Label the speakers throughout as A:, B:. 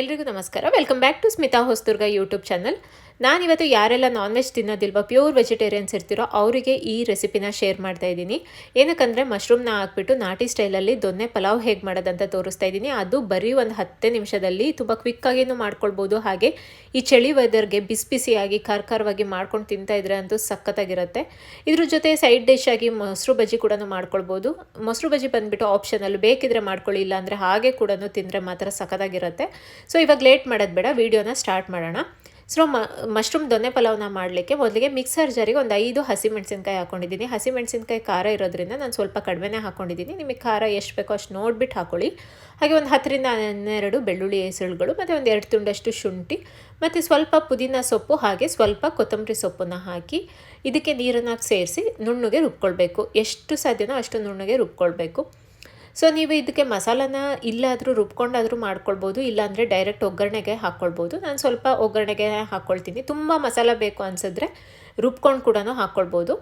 A: ಎಲ್ರಿಗೂ ನಮಸ್ಕಾರ. Welcome back to Smita Hosadurga YouTube channel ನಾನಿವತ್ತು ಯಾರೆಲ್ಲ ನಾನ್ ವೆಜ್ ತಿನ್ನೋದಿಲ್ವ ಪ್ಯೂರ್ ವೆಜಿಟೇರಿಯನ್ಸ್ ಇರ್ತಿರೋ ಅವರಿಗೆ ಈ ರೆಸಿಪಿನ ಶೇರ್ ಮಾಡ್ತಾ ಇದ್ದೀನಿ. ಏನಕ್ಕಂದರೆ ಮಶ್ರೂಮ್ನ ಹಾಕ್ಬಿಟ್ಟು ನಾಟಿ ಸ್ಟೈಲಲ್ಲಿ ದೊನ್ನೆ ಪಲಾವ್ ಹೇಗೆ ಮಾಡೋದಂತ ತೋರಿಸ್ತಾ ಇದ್ದೀನಿ. ಅದು ಬರೀ ಒಂದು ಹತ್ತೇ ನಿಮಿಷದಲ್ಲಿ ತುಂಬ ಕ್ವಿಕ್ಕಾಗಿಯೂ ಮಾಡ್ಕೊಳ್ಬೋದು. ಹಾಗೆ ಈ ಚಳಿ ವೆದರ್ಗೆ ಬಿಸಿ ಬಿಸಿಯಾಗಿ ಖಾರ ಖಾರವಾಗಿ ಮಾಡ್ಕೊಂಡು ತಿಂತಾ ಇದ್ರೆ ಅಂತೂ ಸಖತ್ತಾಗಿರುತ್ತೆ. ಇದ್ರ ಜೊತೆ ಸೈಡ್ ಡಿಶ್ ಆಗಿ ಮೊಸರು ಬಜ್ಜಿ ಕೂಡ ಮಾಡ್ಕೊಳ್ಬೋದು. ಮೊಸರು ಬಜ್ಜಿ ಬಂದುಬಿಟ್ಟು ಆಪ್ಷನಲ್ಲಿ ಬೇಕಿದ್ರೆ ಮಾಡ್ಕೊಳ್ಳಿ ಇಲ್ಲ ಅಂದರೆ ಹಾಗೆ ಕೂಡ ತಿಂದರೆ ಮಾತ್ರ ಸಖತ್ತಾಗಿರುತ್ತೆ. ಸೊ ಇವಾಗ ಲೇಟ್ ಮಾಡೋದು ಬೇಡ ವೀಡಿಯೋನ ಸ್ಟಾರ್ಟ್ ಮಾಡೋಣ. ಸೊ ಮಶ್ರೂಮ್ ದೊನ್ನೆ ಪಲಾವ್ನ ಮಾಡಲಿಕ್ಕೆ ಮೊದಲಿಗೆ ಮಿಕ್ಸರ್ ಜಾರಿಗೆ ಒಂದು ಐದು ಹಸಿಮೆಣಸಿನ್ಕಾಯಿ ಹಾಕೊಂಡಿದ್ದೀನಿ. ಹಸಿಮೆಣಸಿನ್ಕಾಯಿ ಖಾರ ಇರೋದ್ರಿಂದ ನಾನು ಸ್ವಲ್ಪ ಕಡಿಮೆನೇ ಹಾಕೊಂಡಿದ್ದೀನಿ. ನಿಮಗೆ ಖಾರ ಎಷ್ಟು ಬೇಕೋ ಅಷ್ಟು ನೋಡಿಬಿಟ್ಟು ಹಾಕೊಳ್ಳಿ. ಹಾಗೆ ಒಂದು ಹತ್ತರಿಂದ ಹನ್ನೆರಡು ಬೆಳ್ಳುಳ್ಳಿ ಹೆಸರುಗಳು ಮತ್ತು ಒಂದು ಎರಡು ತುಂಡಷ್ಟು ಶುಂಠಿ, ಮತ್ತು ಸ್ವಲ್ಪ ಪುದೀನ ಸೊಪ್ಪು, ಹಾಗೆ ಸ್ವಲ್ಪ ಕೊತ್ತಂಬರಿ ಸೊಪ್ಪನ್ನು ಹಾಕಿ ಇದಕ್ಕೆ ನೀರನ್ನು ಸೇರಿಸಿ ನುಣ್ಣಗೆ ರುಬ್ಕೊಳ್ಬೇಕು. ಎಷ್ಟು ಸಾಧ್ಯನೋ ಅಷ್ಟು ನುಣ್ಣಗೆ ರುಬ್ಕೊಳ್ಬೇಕು. ಸೊ ನೀವು ಇದಕ್ಕೆ ಮಸಾಲನ ಇಲ್ಲಾದರೂ ರುಬ್ಕೊಂಡಾದರೂ ಮಾಡ್ಕೊಳ್ಬೋದು, ಇಲ್ಲಾಂದರೆ ಡೈರೆಕ್ಟ್ ಒಗ್ಗರಣೆಗೆ ಹಾಕ್ಕೊಳ್ಬೋದು ನಾನು ಸ್ವಲ್ಪ ಒಗ್ಗರಣೆಗೆ ಹಾಕ್ಕೊಳ್ತೀನಿ ತುಂಬ ಮಸಾಲ ಬೇಕು ಅನಿಸಿದ್ರೆ ರುಬ್ಕೊಂಡು ಕೂಡ ಹಾಕ್ಕೊಳ್ಬೋದು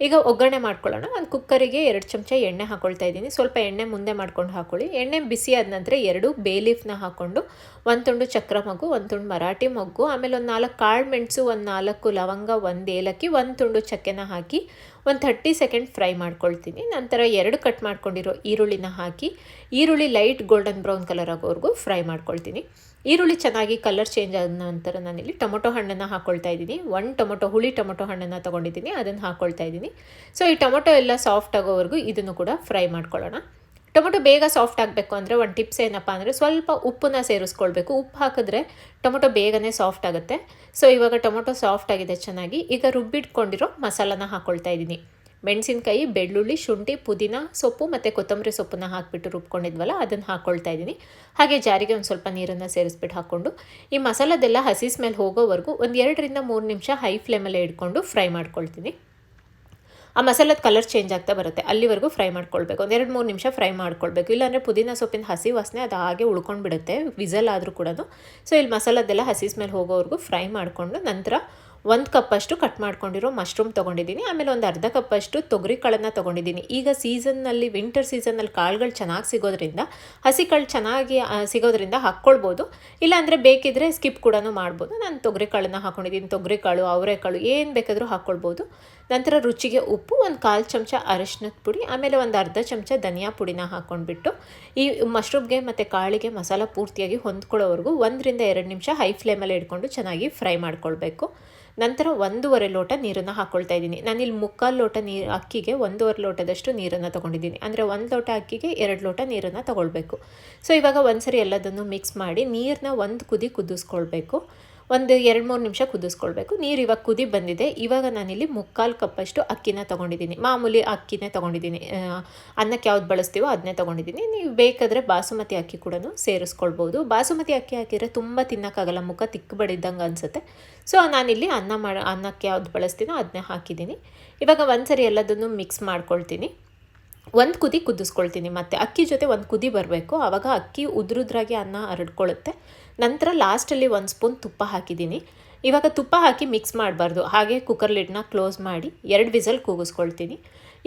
A: ಈಗ ಒಗ್ಗರಣೆ ಮಾಡ್ಕೊಳ್ಳೋಣ. ಒಂದು ಕುಕ್ಕರಿಗೆ ಎರಡು ಚಮಚ ಎಣ್ಣೆ ಹಾಕೊಳ್ತಾ ಇದ್ದೀನಿ. ಸ್ವಲ್ಪ ಎಣ್ಣೆ ಮುಂದೆ ಮಾಡ್ಕೊಂಡು ಹಾಕೊಳ್ಳಿ. ಎಣ್ಣೆ ಬಿಸಿ ಆದ ನಂತರ ಎರಡು ಬೇಲೀಫ್ನ ಹಾಕ್ಕೊಂಡು ಒಂದು ತುಂಡು ಚಕ್ರ ಮಗು, ಒಂದು ತುಂಡು ಮರಾಠಿ ಮೊಗ್ಗು, ಆಮೇಲೆ ಒಂದು ನಾಲ್ಕು ಕಾಳು ಮೆಣಸು, ಒಂದು ನಾಲ್ಕು ಲವಂಗ, ಒಂದು ಏಲಕ್ಕಿ, ಒಂದು ತುಂಡು ಚಕ್ಕೆನ ಹಾಕಿ, ಒಂದು ಥರ್ಟಿ ಸೆಕೆಂಡ್ ಫ್ರೈ ಮಾಡ್ಕೊಳ್ತೀನಿ. ನಂತರ ಎರಡು ಕಟ್ ಮಾಡ್ಕೊಂಡಿರೋ ಈರುಳ್ಳಿನ ಹಾಕಿ ಈರುಳ್ಳಿ ಲೈಟ್ ಗೋಲ್ಡನ್ ಬ್ರೌನ್ ಕಲರ್ ಆಗೋವರೆಗೂ ಫ್ರೈ ಮಾಡ್ಕೊಳ್ತೀನಿ. ಈರುಳ್ಳಿ ಚೆನ್ನಾಗಿ ಕಲರ್ ಚೇಂಜ್ ಆದ ನಂತರ ನಾನಿಲ್ಲಿ ಟೊಮೊಟೊ ಹಣ್ಣನ್ನು ಹಾಕ್ಕೊಳ್ತಾ ಇದ್ದೀನಿ. ಒನ್ ಟೊಮೊಟೊ, ಹುಳಿ ಟೊಮೊಟೊ ಹಣ್ಣನ್ನು ತೊಗೊಂಡಿದ್ದೀನಿ. ಅದನ್ನು ಹಾಕ್ಕೊಳ್ತಾ ಇದ್ದೀನಿ. ಸೊ ಈ ಟೊಮೊಟೊ ಎಲ್ಲ ಸಾಫ್ಟ್ ಆಗೋವರೆಗೂ ಇದನ್ನು ಕೂಡ ಫ್ರೈ ಮಾಡ್ಕೊಳ್ಳೋಣ. ಟೊಮೊಟೊ ಬೇಗ ಸಾಫ್ಟ್ ಆಗಬೇಕು ಅಂದರೆ ಒಂದು ಟಿಪ್ಸ್ ಏನಪ್ಪ ಅಂದರೆ ಸ್ವಲ್ಪ ಉಪ್ಪನ್ನ ಸೇರಿಸ್ಕೊಳ್ಬೇಕು. ಉಪ್ಪು ಹಾಕಿದ್ರೆ ಟೊಮೊಟೊ ಬೇಗನೆ ಸಾಫ್ಟ್ ಆಗುತ್ತೆ. ಸೊ ಇವಾಗ ಟೊಮೊಟೊ ಸಾಫ್ಟ್ ಆಗಿದೆ ಚೆನ್ನಾಗಿ. ಈಗ ರುಬ್ಬಿಟ್ಕೊಂಡಿರೋ ಮಸಾಲನ ಹಾಕ್ಕೊಳ್ತಾ ಇದ್ದೀನಿ. ಮೆಣಸಿನ್ಕಾಯಿ, ಬೆಳ್ಳುಳ್ಳಿ, ಶುಂಠಿ, ಪುದೀನ ಸೊಪ್ಪು ಮತ್ತು ಕೊತ್ತಂಬರಿ ಸೊಪ್ಪನ್ನ ಹಾಕಿಬಿಟ್ಟು ರುಬ್ಕೊಂಡಿದ್ವಲ್ಲ, ಅದನ್ನು ಹಾಕ್ಕೊಳ್ತಾ ಇದ್ದೀನಿ. ಹಾಗೆ ಜಾರಿಗೆ ಒಂದು ಸ್ವಲ್ಪ ನೀರನ್ನು ಸೇರಿಸ್ಬಿಟ್ಟು ಹಾಕ್ಕೊಂಡು, ಈ ಮಸಾಲದೆಲ್ಲ ಹಸಿ ಸ್ಮೆಲ್ ಹೋಗೋವರೆಗೂ ಒಂದು ಎರಡರಿಂದ ಮೂರು ನಿಮಿಷ ಹೈ ಫ್ಲೇಮಲ್ಲೇ ಇಟ್ಕೊಂಡು ಫ್ರೈ ಮಾಡ್ಕೊಳ್ತೀನಿ. ಆ ಮಸಾಲದ ಕಲರ್ ಚೇಂಜ್ ಆಗ್ತಾ ಬರುತ್ತೆ, ಅಲ್ಲಿವರೆಗೂ ಫ್ರೈ ಮಾಡ್ಕೊಳ್ಬೇಕು. ಒಂದು ಎರಡು ಮೂರು ನಿಮಿಷ ಫ್ರೈ ಮಾಡ್ಕೊಳ್ಬೇಕು. ಇಲ್ಲಾಂದರೆ ಪುದೀನ ಸೊಪ್ಪಿನ ಹಸಿ ವಾಸನೆ ಅದು ಹಾಗೆ ಉಳ್ಕೊಂಡು ಬಿಡುತ್ತೆ ವಿಸಲ್ ಆದರೂ ಕೂಡ ಸೊ, ಇಲ್ಲಿ ಮಸಾಲದೆಲ್ಲ ಹಸಿ ಸ್ಮೆಲ್ ಹೋಗೋವರೆಗೂ ಫ್ರೈ ಮಾಡಿಕೊಂಡು ನಂತರ ಒಂದು ಕಪ್ಪಷ್ಟು ಕಟ್ ಮಾಡ್ಕೊಂಡಿರೋ ಮಶ್ರೂಮ್ ತೊಗೊಂಡಿದ್ದೀನಿ. ಆಮೇಲೆ ಒಂದು ಅರ್ಧ ಕಪ್ಪಷ್ಟು ತೊಗರಿ ಕಾಳನ್ನು ತೊಗೊಂಡಿದ್ದೀನಿ. ಈಗ ಸೀಸನ್ನಲ್ಲಿ ವಿಂಟರ್ ಸೀಸನ್ನಲ್ಲಿ ಕಾಳುಗಳು ಚೆನ್ನಾಗಿ ಸಿಗೋದ್ರಿಂದ, ಹಸಿ ಕಾಳು ಚೆನ್ನಾಗಿ ಸಿಗೋದ್ರಿಂದ ಹಾಕ್ಕೊಳ್ಬೋದು. ಇಲ್ಲಾಂದರೆ ಬೇಕಿದ್ರೆ ಸ್ಕಿಪ್ ಕೂಡ ಮಾಡ್ಬೋದು. ನಾನು ತೊಗರಿ ಕಾಳನ್ನು ಹಾಕ್ಕೊಂಡಿದ್ದೀನಿ ತೊಗರಿ ಕಾಳು ಅವರೆಕಾಳು ಏನು ಬೇಕಾದರೂ ಹಾಕ್ಕೊಳ್ಬೋದು. ನಂತರ ರುಚಿಗೆ ಉಪ್ಪು, ಒಂದು ಕಾಲು ಚಮಚ ಅರಿಶಿನದ ಪುಡಿ, ಆಮೇಲೆ ಒಂದು ಅರ್ಧ ಚಮಚ ಧನಿಯಾ ಪುಡಿನ ಹಾಕ್ಕೊಂಡ್ಬಿಟ್ಟು, ಈ ಮಶ್ರೂಮ್ಗೆ ಮತ್ತು ಕಾಳಿಗೆ ಮಸಾಲ ಪೂರ್ತಿಯಾಗಿ ಹೊಂದ್ಕೊಳ್ಳೋವರೆಗೂ ಒಂದರಿಂದ ಎರಡು ನಿಮಿಷ ಹೈ ಫ್ಲೇಮಲ್ಲಿ ಇಟ್ಕೊಂಡು ಚೆನ್ನಾಗಿ ಫ್ರೈ ಮಾಡ್ಕೊಳ್ಬೇಕು. ನಂತರ ಒಂದೂವರೆ ಲೋಟ ನೀರನ್ನು ಹಾಕ್ಕೊಳ್ತಾ ಇದ್ದೀನಿ. ನಾನಿಲ್ಲಿ ಮುಕ್ಕಾಲು ಲೋಟ ನೀರು ಅಕ್ಕಿಗೆ ಒಂದೂವರೆ ಲೋಟದಷ್ಟು ನೀರನ್ನು ತೊಗೊಂಡಿದ್ದೀನಿ. ಅಂದರೆ ಒಂದು ಲೋಟ ಅಕ್ಕಿಗೆ ಎರಡು ಲೋಟ ನೀರನ್ನು ತೊಗೊಳ್ಬೇಕು. ಸೊ ಇವಾಗ ಒಂದ್ಸರಿ ಎಲ್ಲದನ್ನು ಮಿಕ್ಸ್ ಮಾಡಿ ನೀರನ್ನ ಒಂದು ಕುದಿ ಕುದಿಸ್ಕೊಳ್ಬೇಕು. ಒಂದು ಎರಡು ಮೂರು ನಿಮಿಷ ಕುದಿಸ್ಕೊಳ್ಬೇಕು. ನೀರು ಇವಾಗ ಕುದಿ ಬಂದಿದೆ. ಇವಾಗ ನಾನಿಲ್ಲಿ ಮುಕ್ಕಾಲು ಕಪ್ಪಷ್ಟು ಅಕ್ಕಿನ ತೊಗೊಂಡಿದ್ದೀನಿ. ಮಾಮೂಲಿ ಅಕ್ಕಿನೇ ತೊಗೊಂಡಿದ್ದೀನಿ. ಅನ್ನಕ್ಕೆ ಯಾವ್ದು ಬಳಸ್ತೀವೋ ಅದನ್ನೇ ತೊಗೊಂಡಿದ್ದೀನಿ. ನೀವು ಬೇಕಾದರೆ ಬಾಸುಮತಿ ಅಕ್ಕಿ ಕೂಡ ಸೇರಿಸ್ಕೊಳ್ಬೋದು. ಬಾಸುಮತಿ ಅಕ್ಕಿ ಹಾಕಿದರೆ ತುಂಬ ತಿನ್ನೋಕ್ಕಾಗಲ್ಲ. ಮುಖ ತಿಕ್ಕು ಬಡಿದ್ದಂಗೆ ಅನಿಸುತ್ತೆ. ಸೊ, ನಾನಿಲ್ಲಿ ಅನ್ನ ಮಾಡ, ಅನ್ನಕ್ಕೆ ಯಾವ್ದು ಬಳಸ್ತೀನೋ ಅದನ್ನೇ ಹಾಕಿದ್ದೀನಿ. ಇವಾಗ ಒಂದ್ಸರಿ ಎಲ್ಲದನ್ನು ಮಿಕ್ಸ್ ಮಾಡ್ಕೊಳ್ತೀನಿ. ಒಂದು ಕುದಿ ಕುದಿಸ್ಕೊಳ್ತೀನಿ, ಮತ್ತು ಅಕ್ಕಿ ಜೊತೆ ಒಂದು ಕುದಿ ಬರಬೇಕು. ಆವಾಗ ಅಕ್ಕಿ ಉದ್ರುದ್ರಾಗಿ ಅನ್ನ ಹರಡ್ಕೊಳ್ಳುತ್ತೆ ನಂತರ ಲಾಸ್ಟಲ್ಲಿ ಒಂದು ಸ್ಪೂನ್ ತುಪ್ಪ ಹಾಕಿದ್ದೀನಿ. ಇವಾಗ ತುಪ್ಪ ಹಾಕಿ ಮಿಕ್ಸ್ ಮಾಡಬಾರ್ದು. ಹಾಗೆ ಕುಕ್ಕರ್ ಲಿಡ್ನ ಕ್ಲೋಸ್ ಮಾಡಿ ಎರಡು ವಿಸಲ್ ಕೂಗಿಸ್ಕೊಳ್ತೀನಿ.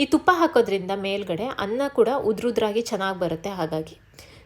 A: ಈ ತುಪ್ಪ ಹಾಕೋದ್ರಿಂದ ಮೇಲ್ಗಡೆ ಅನ್ನ ಕೂಡ ಉದ್ರುದ್ರಾಗಿ ಚೆನ್ನಾಗಿ ಬರುತ್ತೆ ಹಾಗಾಗಿ.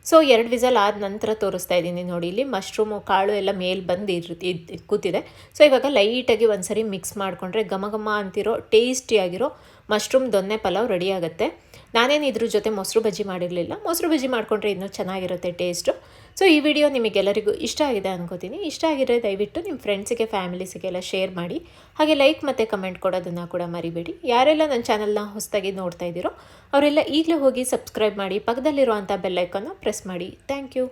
A: ಸೊ ಎರಡು ವಿಸಲ್ ಆದ ನಂತರ ತೋರಿಸ್ತಾ ಇದ್ದೀನಿ ನೋಡಿ ಇಲ್ಲಿ. ಮಶ್ರೂಮು ಕಾಳು ಎಲ್ಲ ಮೇಲೆ ಬಂದು ಇರ್ ಕೂತಿದೆ. ಸೊ ಇವಾಗ ಲೈಟಾಗಿ ಒಂದ್ಸರಿ ಮಿಕ್ಸ್ ಮಾಡಿಕೊಂಡ್ರೆ ಘಮ ಘಮ ಅಂತಿರೋ ಟೇಸ್ಟಿಯಾಗಿರೋ ಮಶ್ರೂಮ್ ದೊನ್ನೆ ಪಲಾವ್ ರೆಡಿ ಆಗುತ್ತೆ. ನಾನೇನು ಇದ್ರ ಜೊತೆ ಮೊಸರು ಬಜ್ಜಿ ಮಾಡಿರಲಿಲ್ಲ. ಮೊಸರು ಬಜ್ಜಿ ಮಾಡಿಕೊಂಡ್ರೆ ಇನ್ನೂ ಚೆನ್ನಾಗಿರುತ್ತೆ ಟೇಸ್ಟು ಸೊ ಈ ವಿಡಿಯೋ ನಿಮಗೆಲ್ಲರಿಗೂ ಇಷ್ಟ ಆಗಿದೆ ಅನ್ಕೋತೀನಿ. ಇಷ್ಟ ಆಗಿದ್ರೆ ದಯವಿಟ್ಟು ನಿಮ್ಮ ಫ್ರೆಂಡ್ಸಿಗೆ ಫ್ಯಾಮಿಲೀಸಿಗೆಲ್ಲ ಶೇರ್ ಮಾಡಿ. ಹಾಗೆ ಲೈಕ್ ಮತ್ತು ಕಮೆಂಟ್ ಕೊಡೋದನ್ನು ಕೂಡ ಮರಿಬೇಡಿ. ಯಾರೆಲ್ಲ ನನ್ನ ಚಾನಲ್ನ ಹೊಸದಾಗಿ ನೋಡ್ತಾ ಇದ್ದೀರೋ, ಅವರೆಲ್ಲ ಈಗಲೇ ಹೋಗಿ ಸಬ್ಸ್ಕ್ರೈಬ್ ಮಾಡಿ ಪಕ್ಕದಲ್ಲಿರುವಂಥ ಬೆಲ್ಲೈಕನ್ನು ಪ್ರೆಸ್ ಮಾಡಿ. Thank you